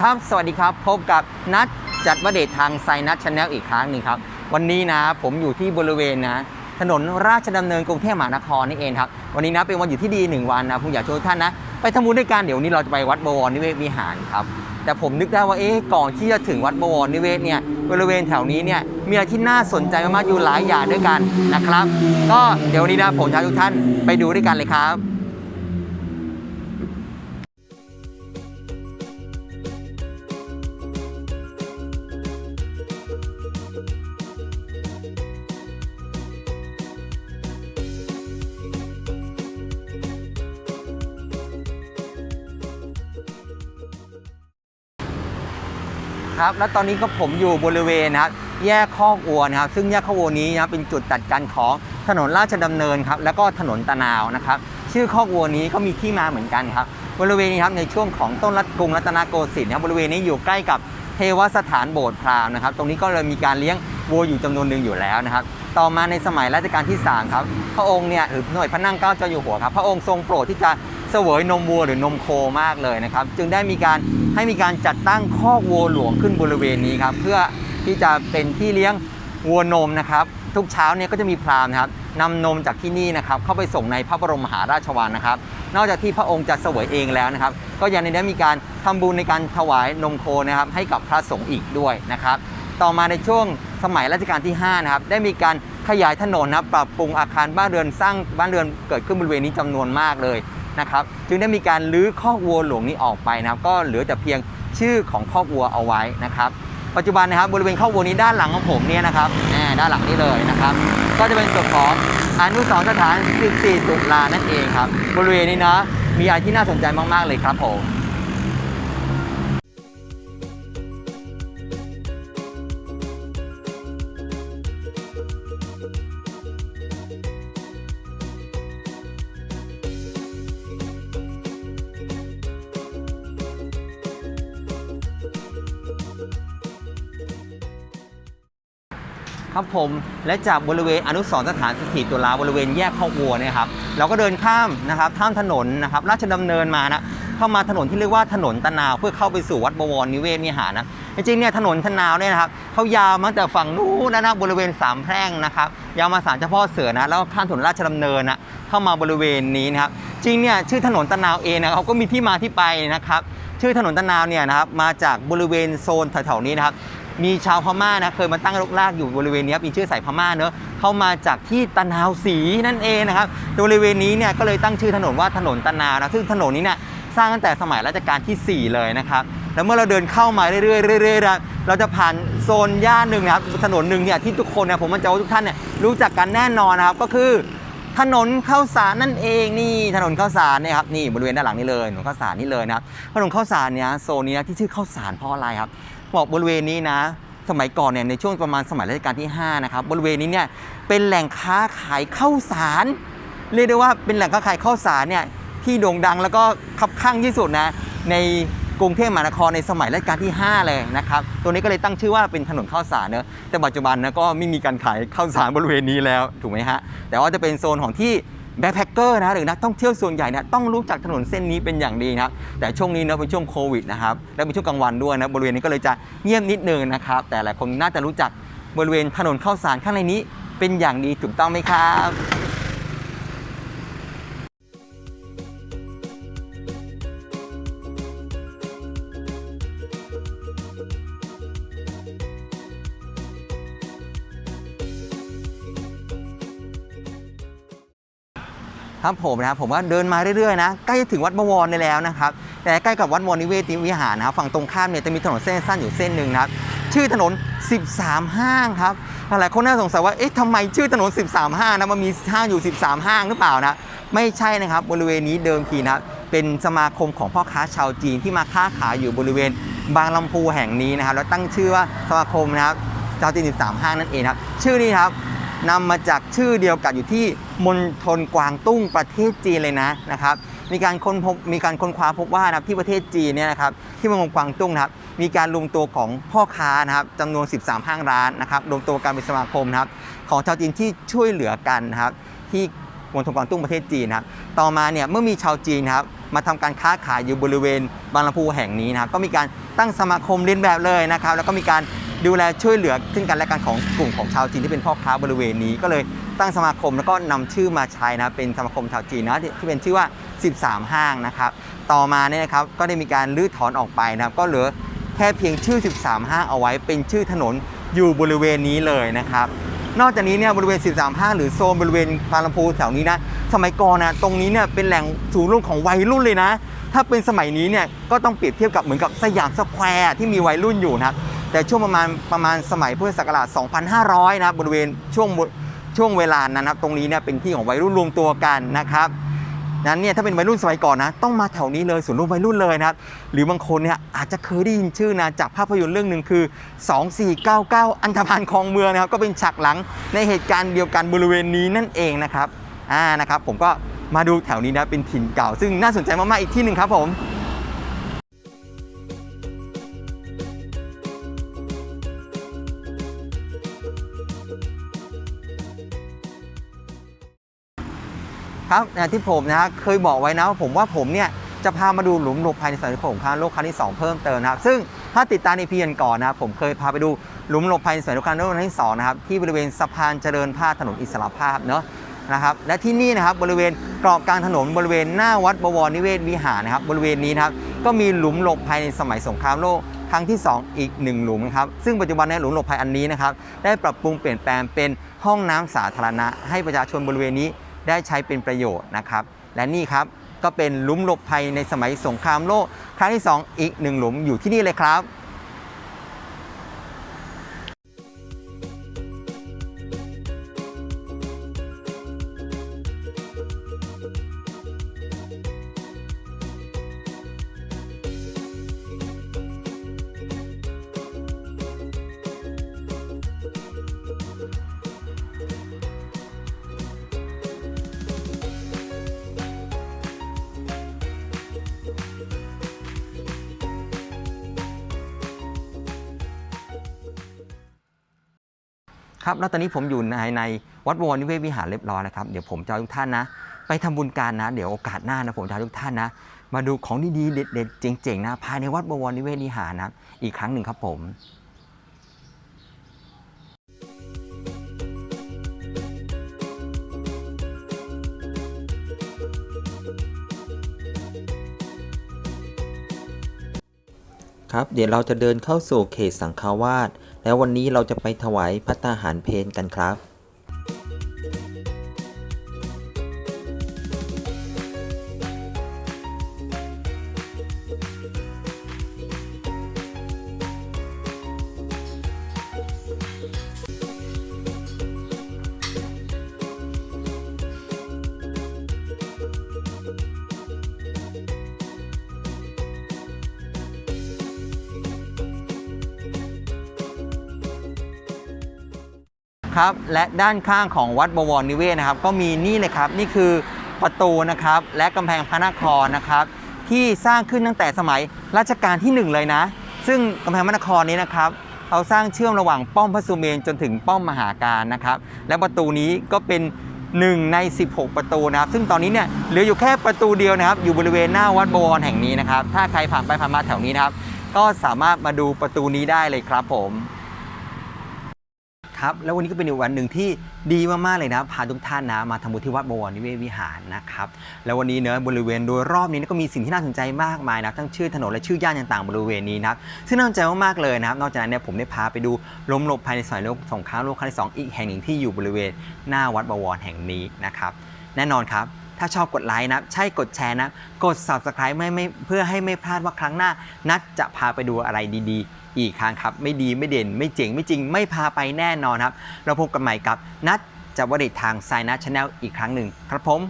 ครับ สวัสดีครับ พบกับนัดจัดวเดททางไซนัทชาแนลอีกครั้งหนึ่งครับ วันนี้นะผมอยู่ที่บริเวณนะ ถนนราชดำเนินกรุงเทพมหานครนี่เองครับ วันนี้นะเป็นวันอยู่ที่ดีหนึ่งวันนะผมอยากชวนท่านนะ ไปทำบุญด้วยกันเดี๋ยววนนี้เราจะไปวัดบวรนิเวศวิหารครับ แต่ผมนึกได้ว่าเอ๊ะก่อนที่จะถึงวัดบวรนิเวศเนี่ยบริเวณแถวนี้เนี่ยมีอะไรที่น่าสนใจมากๆอยู่หลายอย่างด้วยกันนะครับ ก็เดี๋ยววันนี้นะผมจะทุกท่านไปดูด้วยกันเลยครับ ครับแล้วตอนนี้ก็ผมอยู่บริเวณนะครับแยกคอกวัวนะครับ ซึ่งแยกคอวัวนี้นะครับเป็นจุดตัดกันของถนนราชดำเนินครับแล้วก็ถนนตะนาวนะครับ ชื่อคอกวัวนี้ก็มีที่มาเหมือนกันครับบริเวณนี้ครับในช่วงของต้นรัตกรุงรัตนโกสินทร์นะครับบริเวณนี้อยู่ใกล้กับเทวสถานโบสถ์พราหมณ์นะครับ ตรงนี้ก็เลยมีการเลี้ยงวัวอยู่จำนวนหนึ่งอยู่แล้วนะครับ ต่อมาในสมัยรัชกาลที่3ครับพระองค์เนี่ยหรือหน่วยพระนั่งเกล้าเจ้าอยู่หัวครับพระองค์ทรงโปรดที่จะ เสวยนมวัวหรือนมโคมากเลยนะครับ จึงได้มีการให้มีการจัดตั้งคอกวัวหลวงขึ้นบริเวณนี้ครับ เพื่อที่จะเป็นที่เลี้ยงวัวนมนะครับ ทุกเช้าเนี่ยก็จะมีพราหมณ์นะครับนำนมจากที่นี่นะครับเข้าไปส่งในพระบรมมหาราชวังนะครับ นอกจากที่พระองค์จะเสวยเองแล้วนะครับ ก็ยังได้มีการทำบุญในการถวายนมโคนะครับ ให้กับพระสงฆ์อีกด้วยนะครับ ต่อมาในช่วงสมัยรัชกาลที่5นะครับได้มีการขยายถนนนะปรับปรุงอาคารบ้านเรือนสร้างบ้านเรือนเกิดขึ้นบริเวณนี้จำนวนมากเลย นะครับจึงได้มีการลื้อคอกวัวหลวงนี้ออกไปนะครับก็เหลือแต่เพียงชื่อของคอกวัวเอาไว้นะครับปัจจุบันนะครับบริเวณคอกวัวนี้ด้านหลังของผมเนี่ยนะครับแหมด้านหลังนี้เลยนะครับ ก็จะเป็นส่วนของอนุสรณ์สถาน 14 ตุลานั่นเองครับบริเวณนี้นะมีอะไรที่น่าสนใจมาก ๆ เลยครับผม ครับผมและจากบริเวณอนุสรสถานสถิตตุลาบริเวณแยกข้อวัวเนี่ยครับเราก็เดินข้ามนะครับข้ามถนนนะครับราชดำเนินมานะเข้ามาถนนที่เรียกว่าถนนตะนาวเพื่อเข้าไปสู่วัดบวรนิเวศวิหารนะจริงๆเนี่ยถนนตะนาวเนี่ยนะครับเขายาวมาแต่ฝั่งนู้นนะบริเวณสามแพร่งนะครับยาวมาศาลเจ้าพ่อเสือนะแล้วข้ามถนนราชดำเนินนะเข้ามาบริเวณนี้นะครับจริงเนี่ยชื่อถนนตะนาวเองนะเขาก็มีที่มาที่ไปนะครับชื่อถนนตะนาวเนี่ยนะครับมาจากบริเวณโซนแถวๆนี้นะครับ มีชาวพม่านะเคยมาตั้งรกรากอยู่บริเวณนี้มีชื่อสายพม่าเนอะเข้ามาจากที่ตะนาวศรีนั่นเองนะครับบริเวณนี้เนี่ยก็เลยตั้งชื่อถนนว่าถนนตะนาวนะซึ่งถนนนี้เนี่ยสร้างตั้งแต่สมัยรัชกาลที่ 4 เลยนะครับแล้วเมื่อเราเดินเข้ามาเรื่อยๆเรื่อยๆนะเราจะผ่านโซนย่านหนึ่งนะครับถนนหนึ่งเนี่ยที่ทุกคนเนี่ยผมมั่นใจว่าทุกท่านเนี่ยรู้จักกันแน่นอนนะครับก็คือถนนข้าวสารนั่นเองนี่ถนนข้าวสารเนี่ยครับนี่บริเวณด้านหลังนี่เลยถนนข้าวสารนี่เลยนะครับถนนข้าวสารเนี่ยโซนนี้นะที่ชื่อข้าวสารเพราะอะไรครับ บอกบริเวณนี้นะ สมัยก่อนเนี่ยในช่วงประมาณสมัยรัชกาลที่5นะครับบริเวณนี้เนี่ยเป็นแหล่งค้าขายข้าวสารเรียกได้ว่าเป็นแหล่งค้าขายข้าวสารเนี่ยที่โด่งดังแล้วก็คับข้างที่สุดนะในกรุงเทพมหานครในสมัยรัชกาลที่ 5 เลยนะครับ ตัวนี้ก็เลยตั้งชื่อว่าเป็นถนนข้าวสารเนอะแต่ปัจจุบันนะก็ไม่มีการขายข้าวสารบริเวณนี้แล้วถูกไหมฮะ แต่ว่าจะเป็นโซนของที่ แบ็คแพคเกอร์นะหรือนักท่องเที่ยวส่วนใหญ่เนี่ยต้องรู้จักถนนเส้นนี้เป็นอย่างดีนะครับแต่ช่วงนี้เนอะเป็นช่วงโควิดนะครับและเป็นช่วงกลางวันด้วยนะบริเวณนี้ก็เลยจะเงียบนิดนึงนะครับแต่หลายคนน่าจะรู้จักบริเวณถนนข้าวสารข้างในนี้เป็นอย่างดีถูกต้องไหมครับ ครับผมนะครับผมว่าเดินมาเรื่อยๆนะใกล้จะถึงวัดบวรได้แล้วนะครับแต่ใกล้กับวัดบวรนิเวศวิหารนะครับฝั่งตรงข้ามเนี่ยจะมีถนนเส้นสั้นอยู่เส้นหนึ่งนะครับชื่อถนน 13 ห้างครับหลายคนน่าสงสัยว่าเอ๊ะทำไมชื่อถนน 13 ห้างนะมันมีห้างอยู่ 13 ห้างหรือเปล่านะไม่ใช่นะครับบริเวณนี้เดิมทีนะเป็นสมาคมของพ่อค้าชาวจีนที่มาค้าขายอยู่บริเวณบางลำพูแห่งนี้นะครับแล้วตั้งชื่อว่าสมาคมนะครับชาวจีน13 ห้างนั่นเองครับชื่อนี้ครับ นำมาจากชื่อเดียวกันอยู่ที่มณฑลกวางตุ้งประเทศจีนเลยนะนะครับมีการค้นพบมีการค้นคว้าพบว่านะครับที่ประเทศจีนเนี่ยนะครับที่เมืองกวางตุ้งนะครับมีการรวมตัวของพ่อค้านะครับจำนวน 13 ห้างร้านนะครับรวมตัวกันเป็นสมาคมนะครับของชาวจีนที่ช่วยเหลือกันนะครับที่มณฑลกวางตุ้งประเทศจีนนะครับต่อมาเนี่ยเมื่อมีชาวจีนนะครับมาทำการค้าขายอยู่บริเวณบางลำพูแห่งนี้นะครับก็มีการตั้งสมาคมเรียนแบบเลยนะครับแล้วก็มีการ ดูแลช่วยเหลือซึ่งกันและกันของกลุ่มของชาวจีนที่เป็นพ่อค้าบริเวณนี้ก็เลยตั้งสมาคมแล้วก็นำชื่อมาใช้นะเป็นสมาคมชาวจีนนะที่เป็นชื่อว่า 13 ห้างนะครับต่อมาเนี่ยนะครับก็ได้มีการรื้อถอนออกไปนะครับก็เหลือแค่เพียงชื่อ 13 ห้างเอาไว้ เป็นชื่อถนนอยู่บริเวณนี้เลยนะครับนอกจากนี้เนี่ยบริเวณ 13 ห้างหรือโซนบริเวณบางลำพูแถวนี้นะสมัยก่อนนะตรงนี้เนี่ยเป็นแหล่งศูนย์รวมของวัยรุ่นเลยนะ ถ้าเป็นสมัยนี้เนี่ยก็ต้องเปรียบเทียบกับเหมือนกับสยามสแควร์ที่มีวัยรุ่นอยู่นะครับ แต่ช่วงประมาณประมาณสมัยพุทธศักราช 2500 นะครับบริเวณช่วงช่วงเวลานั้นนะครับ ตรงนี้เนี่ยเป็นที่ของวัยรุ่นรวมตัวกันนะครับนั้นเนี่ยถ้าเป็นวัยรุ่นสมัยก่อนนะต้องมาแถวนี้เลยศูนย์รวมวัยรุ่นเลยนะครับ หรือบางคนเนี่ยอาจจะเคยได้ยินชื่อนะจากภาพยนตร์เรื่องหนึ่งคือ 2499 อันธพาลคลองเมืองนะครับ ก็เป็นฉากหลังในเหตุการณ์เดียวกันบริเวณนี้นั่นเองนะครับอ่านะครับ ผมก็มาดูแถวนี้นะเป็นถิ่นเก่า ซึ่งน่าสนใจมากๆอีกที่หนึ่งครับผม ครับที่ผมนะฮะเคยบอกไว้นะว่าผมว่าผมเนี่ยจะพามาดูหลุมหลบภัยในสมัยสงครามโลกครั้งที่ 2 เพิ่มเติมนะครับ ซึ่งถ้าติดตามในพีเอ็นก่อนนะครับผมเคยพาไปดูหลุมหลบภัยในสมัยสงครามโลกครั้งที่2นะครับที่บริเวณสะพานเจริญภาถนนอิสระภาพเนาะนะครับและที่นี่นะครับบริเวณกรอบกลางถนนบริเวณหน้าวัดบวรนิเวศวิหารนะครับบริเวณนี้นะครับก็มีหลุมหลบภัยในสมัยสงครามโลกครั้งที่ 2 อีกหนึ่งหลุมนะครับซึ่งปัจจุบันในหลุมหลบภัยอันนี้นะครับได้ปรับปรุงเปลี่ยนแปลงเป็นห้องน้ำสาธารณะ ให้ประชาชนบริเวณนี้ ได้ใช้เป็นประโยชน์นะครับ และนี่ครับก็เป็นหลุมหลบภัยในสมัยสงครามโลกครั้งที่ 2 อีกหนึ่งหลุมอยู่ที่นี่เลยครับ ครับแล้วตอนนี้ผมอยู่ในในวัดบวรนิเวศวิหารเรียบร้อยแล้วครับเดี๋ยวผมจะเอาทุกท่านนะ ไปทำบุญการนะ เดี๋ยวโอกาสหน้านะผมจะเอาทุกท่านนะ มาดูของดีๆเด็ดๆเจ๋งๆนะภายในวัดบวรนิเวศวิหารนะอีกครั้งหนึ่งครับผม ครับเดี๋ยวเราจะเดินเข้าสู่เขตสังฆาวาสแล้ววันนี้เราจะไปถวายพัตตาหารเพนกันครับ ครับและด้านข้างของวัดบวรนิเวศนะครับ ก็มีนี่เลยครับนี่คือประตูนะครับและกำแพงพระนครนะครับ ที่สร้างขึ้นตั้งแต่สมัยรัชกาลที่หนึ่งเลยนะ ซึ่งกำแพงพระนครนี้นะครับเขาสร้างเชื่อมระหว่างป้อมพระสุเมนจนถึงป้อมมหาการนะครับ และประตูนี้ก็เป็นหนึ่งใน 16 ประตูนะครับ ซึ่งตอนนี้เนี่ยเหลืออยู่แค่ประตูเดียวนะครับ อยู่บริเวณหน้าวัดบวรแห่งนี้นะครับ ถ้าใครผ่านไปผ่านมาแถวนี้นะครับ ก็สามารถมาดูประตูนี้ได้เลยครับผม ครับ แล้ววันนี้ก็เป็นอีกวันหนึ่งที่ดีมากๆเลยนะพาทุกท่านนะมาทำบุญที่วัดบวรนิเวศวิหารนะครับ แล้ววันนี้เนอะบริเวณโดยรอบนี้ก็มีสิ่งที่น่าสนใจมากมายนะทั้งชื่อถนนและชื่อย่านต่างๆบริเวณนี้นับซึ่งน่าสนใจมากๆเลยนะครับ นอกจากนั้นเนี่ยผมได้พาไปดูลมหลบภายในสมัยโลกสงครามโลกครั้งที่สองอีกแห่งหนึ่งที่อยู่บริเวณหน้าวัดบวรแห่งนี้นะครับ แน่นอนครับถ้าชอบกดไลค์นะ ใช่กดแชร์นะ กด subscribe ไม่ไม่เพื่อให้ไม่พลาดว่าครั้งหน้า นัดจะพาไปดูอะไรดีๆ อีกครั้งครับ ไม่ดีไม่เด่น ไม่เจ๋งไม่จริง ไม่พาไปแน่นอนครับ เราพบกันใหม่กับนัดจะวดิตทางไซนัทชาแนลอีกครั้งหนึ่งครับผม